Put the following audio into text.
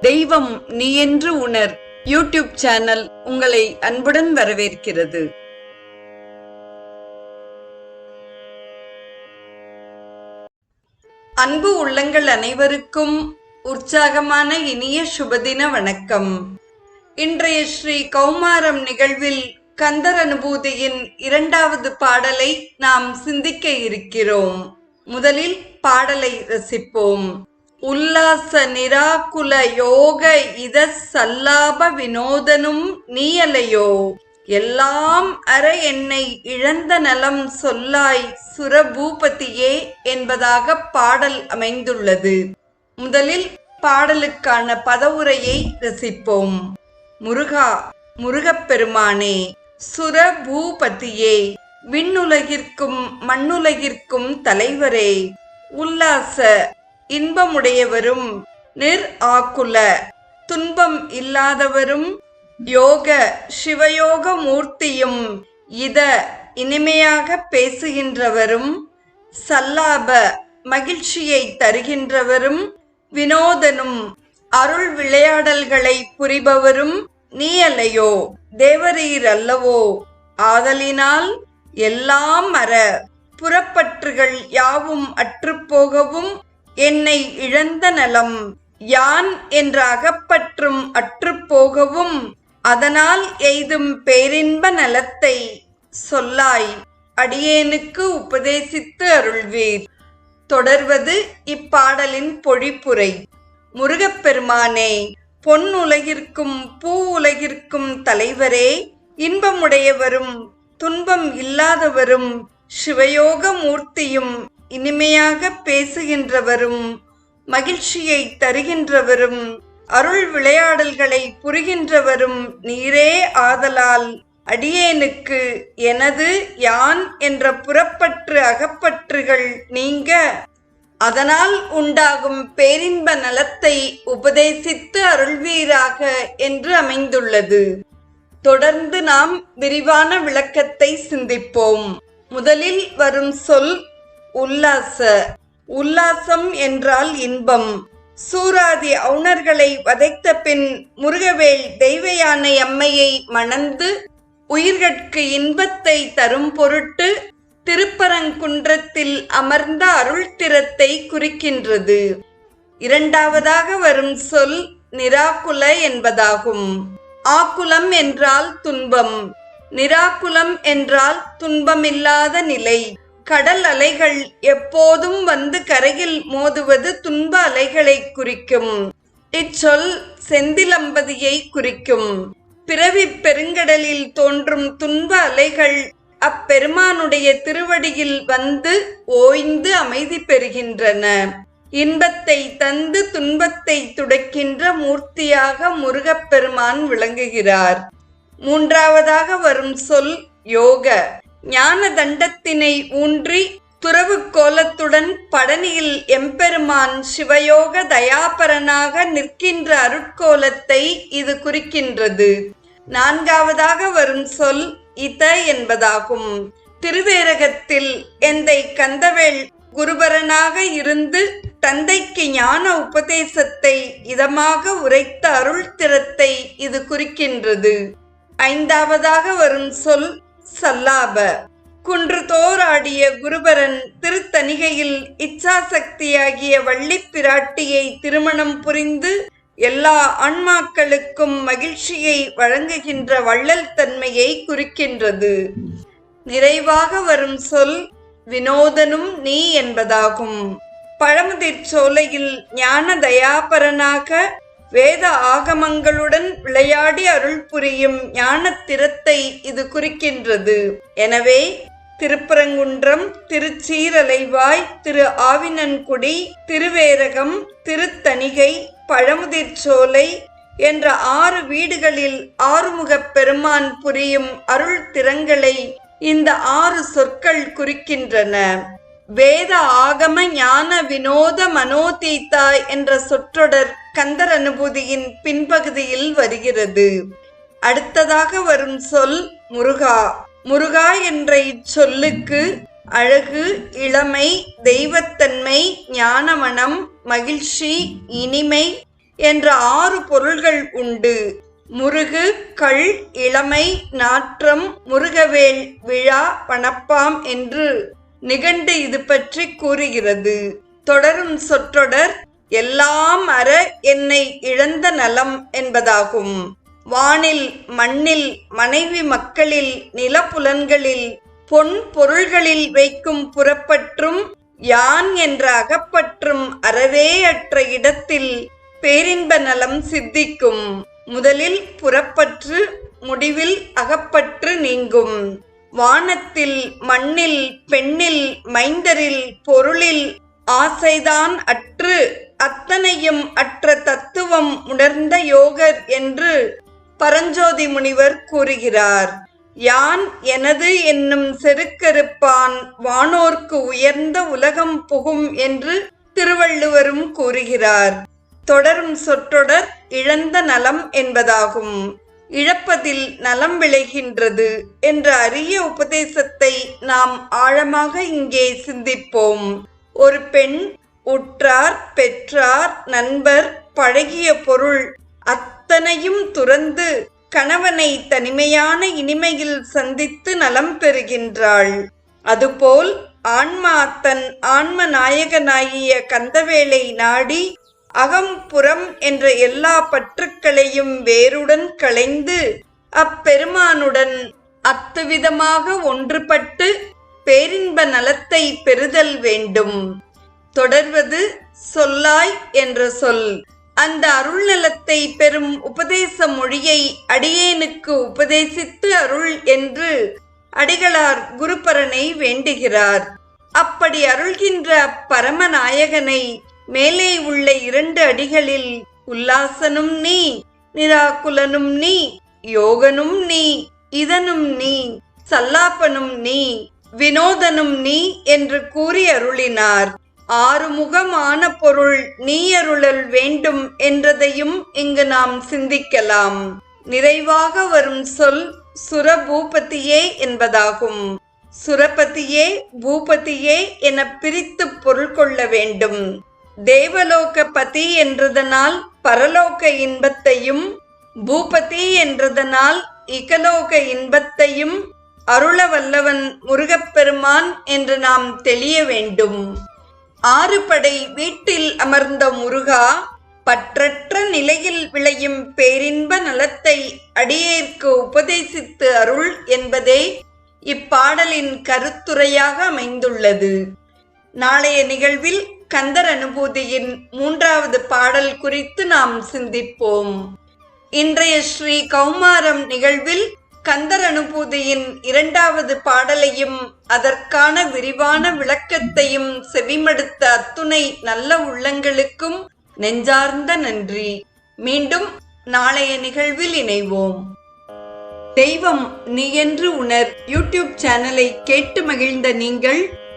தெய்வம் நீ என்று உணர். யூடியூப் சேனல் உங்களை அன்புடன் வரவேற்கிறது. அன்பு உள்ளங்கள் அனைவருக்கும் உற்சாகமான இனிய சுபதின வணக்கம். இன்றைய ஸ்ரீ கௌமாரம் நிகழ்வில் கந்தர் அனுபூதியின் இரண்டாவது பாடலை நாம் சிந்திக்க இருக்கிறோம். முதலில் பாடலை ரசிப்போம். உல்லாச நிராகுல யோக இத சல்லாப வினோதனும் நீயலையோ? எல்லாம் அற என்னை இழந்த நலம் சொல்லாய் சுரபூபதியே என்பதாக பாடல் அமைந்துள்ளது. முதலில் பாடலுக்கான பதவுரையை ரசிப்போம். முருகா முருகப்பெருமானே சுரபூபதியே விண்ணுலகிற்கும் மண்ணுலகிற்கும் தலைவரே உல்லாச இன்பமுடையவரும் நிர் ஆக்குல. துன்பம் இல்லாதவரும் யோக சிவயோக மூர்த்தியும் இத இனிமையாக பேசுகின்றவரும் சல்லாப மகிழ்ச்சியை தருகின்றவரும் வினோதனும் அருள் விளையாடல்களை புரிபவரும் நீ அல்லையோ தேவரீர் அல்லவோ ஆதலினால் எல்லாம் அற. புறப்பற்றுகள் யாவும் அற்றுப்போகவும் என்னை இழந்த நலம் யான் என்ற அகப்பற்றும் அற்றுப்போகவும் அதனால் எய்தும் பேரின்ப நலத்தை சொல்லாய். அடியேனுக்கு உபதேசித்து அருள்வீர். தொடர்வது இப்பாடலின் பொழிப்புரை. முருகப்பெருமானே பொன் உலகிற்கும் பூ உலகிற்கும் தலைவரே இன்பமுடையவரும் துன்பம் இல்லாதவரும் சிவயோக மூர்த்தியும் இனிமையாக பேசுகின்றவரும் மகிழ்ச்சியை தருகின்றவரும் அருள் விளையாடல்களை புரிகின்றவரும் நீரே ஆதலால் அடியேனுக்கு எனது யான் என்ற புறப்பற்று அகப்பற்றுகள் நீங்க. அதனால் உண்டாகும் பேரின்ப நலத்தை உபதேசித்து அருள்வீராக என்று அமைந்துள்ளது. தொடர்ந்து நாம் விரிவான விளக்கத்தை சிந்திப்போம். முதலில் வரும் சொல் உல்லாச. உல்லாசம் என்றால் இன்பம். சூராதி அவுணர்களை வதைத்த பின் முருகவேல் தெய்வயானை அம்மையை மணந்து உயிர்கட்கு இன்பத்தை தரும் பொருட்டு திருப்பரங்குன்றத்தில் அமர்ந்த அருள்திறத்தை குறிக்கின்றது. இரண்டாவதாக வரும் சொல் நிராகுல என்பதாகும். ஆக்குலம் என்றால் துன்பம். நிராகுலம் என்றால் துன்பமில்லாத நிலை. கடல் அலைகள் எப்போதும் வந்து கரையில் மோதுவது துன்ப அலைகளை குறிக்கும். இச்சொல் செந்திலம்பதியை குறிக்கும். பிறவி பெருங்கடலில் தோன்றும் துன்ப அலைகள் அப்பெருமானுடைய திருவடியில் வந்து ஓய்ந்து அமைதி பெறுகின்றன. இன்பத்தை தந்து துன்பத்தை துடைக்கின்ற மூர்த்தியாக முருகப்பெருமான் விளங்குகிறார். மூன்றாவதாக வரும் சொல் யோக. ஞான தண்டத்தினை ஊன்றி துறவு கோலத்துடன் படனியில் எம்பெருமான் சிவயோக தயாபரனாக நிற்கின்ற அருட்கோலத்தை இது குறிக்கின்றது. நான்காவதாக வரும் சொல் இத என்பதாகும். திருவேரகத்தில் எந்தை கந்தவேள் குருபரனாக இருந்து தந்தைக்கு ஞான உபதேசத்தை இதமாக உரைத்த அருள் திறத்தை இது குறிக்கின்றது. ஐந்தாவதாக வரும் சொல் சல்லாப. குன்று தோராடிய குருபரன் திருத்தணிகையில் இச்சாசக்தியாகிய வள்ளிப்பிராட்டியை திருமணம் புரிந்து எல்லா ஆன்மாக்களுக்கும் மகிழ்ச்சியை வழங்குகின்ற வள்ளல் தன்மையை குறிக்கின்றது. நிறைவாக வரும் சொல் வினோதனும் நீ என்பதாகும். பழமுதிர் சோலையில் ஞான தயாபரனாக வேத ஆகமங்களுடன் விளையாடி அருள் புரியும் ஞான திறத்தை இது குறிக்கின்றது. எனவே திருப்பரங்குன்றம் திருச்சீரலைவாய் திரு ஆவினன்குடி திருவேரகம் திருத்தணிகை பழமுதிர்ச்சோலை என்ற ஆறு வீடுகளில் ஆறுமுகப் பெருமான் புரியும் அருள் திறங்களை இந்த ஆறு சொற்கள் குறிக்கின்றன. வேத ஆகம ஞான வினோத மனோதீத்தா என்ற சொற்றொடர் கந்தர் அனுபூதியின் பின்பகுதியில் வருகிறது. அடுத்ததாக வரும் சொல் முருகா. முருகா என்ற இச்சொல்லுக்கு அழகு இளமை தெய்வத்தன்மை ஞானமனம் மகிழ்ச்சி இனிமை என்ற ஆறு பொருள்கள் உண்டு. முருகு கள் இளமை நாற்றம் முருகவேல் விழா பணப்பாம் என்று நிகண்டு இது பற்றி கூறுகிறது. தொடரும் சொற்றொடர் எல்லாம் அற என்னை இழந்த நலம் என்பதாகும். வானில் மண்ணில் மனைவி மக்களில் நிலப்புலன்களில் பொன் பொருள்களில் வைக்கும் புறப்பற்றும் யான் என்ற அகப்பற்றும் அறவே அற்ற இடத்தில் பேரின்ப நலம் சித்திக்கும். முதலில் புறப்பற்று முடிவில் அகப்பற்று நீங்கும். வானத்தில் மண்ணில் பெண்ணில் மைந்தரில் பொருளில் ஆசைதான் அற்று அத்தனையும் அற்ற தத்துவம் உணர்ந்த யோகர் என்று பரஞ்சோதி முனிவர் கூறுகிறார். யான் எனது என்னும் செருக்கருப்பான் வானோர்க்கு உயர்ந்த உலகம் புகும் என்று திருவள்ளுவரும் கூறுகிறார். தொடரும் சொற்றொடர் இழந்த நலம் என்பதாகும். இழப்பதில் நலம் விளைகின்றது என்ற அரிய உபதேசத்தை நாம் ஆழமாக இங்கே சிந்திப்போம். ஒரு பெண் உற்றார் பெற்றார் நண்பர் பழகிய பொருள் அத்தனையும் துறந்து கணவனை தனிமையான இனிமையில் சந்தித்து நலம் பெறுகின்றாள். அதுபோல் ஆன்மா தன் ஆன்ம நாயகனாகிய கந்தவேளை நாடி அகம் புறம் என்ற எல்லா பற்றுக்களையும் வேருடன் களைந்து அப்பெருமானுடன் அத்துவிதமாக ஒன்றுபட்டு பேரின்ப நலத்தை பெறுதல் வேண்டும். தொடர்வது சொல்லாய் என்ற சொல். அந்த அருள் நலத்தை பெறும் உபதேச மொழியை அடியேனுக்கு உபதேசித்து அருள் என்று அடிகளார் குருபரனை வேண்டுகிறார். அப்படி அருள்கின்ற பரமநாயகனை மேலே உள்ள இரண்டு அடிகளில் உல்லாசனும் நீ நிராகுலனும் நீ யோகனும் நீ இதனும் நீ சல்லாப்பனும் நீ வினோதனும் நீ என்று கூறி அருளினார். ஆறுமுகமான பொருள் நீ அருளல் வேண்டும் என்றதையும் இங்கு நாம் சிந்திக்கலாம். நிறைவாக வரும் சொல் சுரபூபதியே என்பதாகும். சுரபதியே பூபதியே என பிரித்து பொருள் கொள்ள வேண்டும். தேவலோக பதி என்றதனால் பரலோக இன்பத்தையும் பூபதி என்றதனால் இகலோக இன்பத்தையும் அருள வல்லவன் முருகப்பெருமான் என்று நாம் தெளிய வேண்டும். ஆறு படை வீட்டில் அமர்ந்த முருகா பற்றற்ற நிலையில் விளையும் பேரின்ப நலத்தை அடியேற்கு உபதேசித்து அருள் என்பதே இப்பாடலின் கருத்துரையாக அமைந்துள்ளது. நாளைய நிகழ்வில் கந்தர் அனுபூதியின் மூன்றாவது பாடல் குறித்து நாம் சிந்திப்போம். இன்றைய ஸ்ரீ கௌமாரம் நிகழ்வில் கந்தர் அனுபூதியின் இரண்டாவது பாடலையும் அதற்கான விரிவான விளக்கத்தையும் செவிமடுத்த அத்துணை நல்ல உள்ளங்களுக்கும் நெஞ்சார்ந்த நன்றி. மீண்டும் நாளைய நிகழ்வில் இணைவோம். தெய்வம் நீ என்று உணர் யூடியூப் சேனலை கேட்டு மகிழ்ந்த நீங்கள்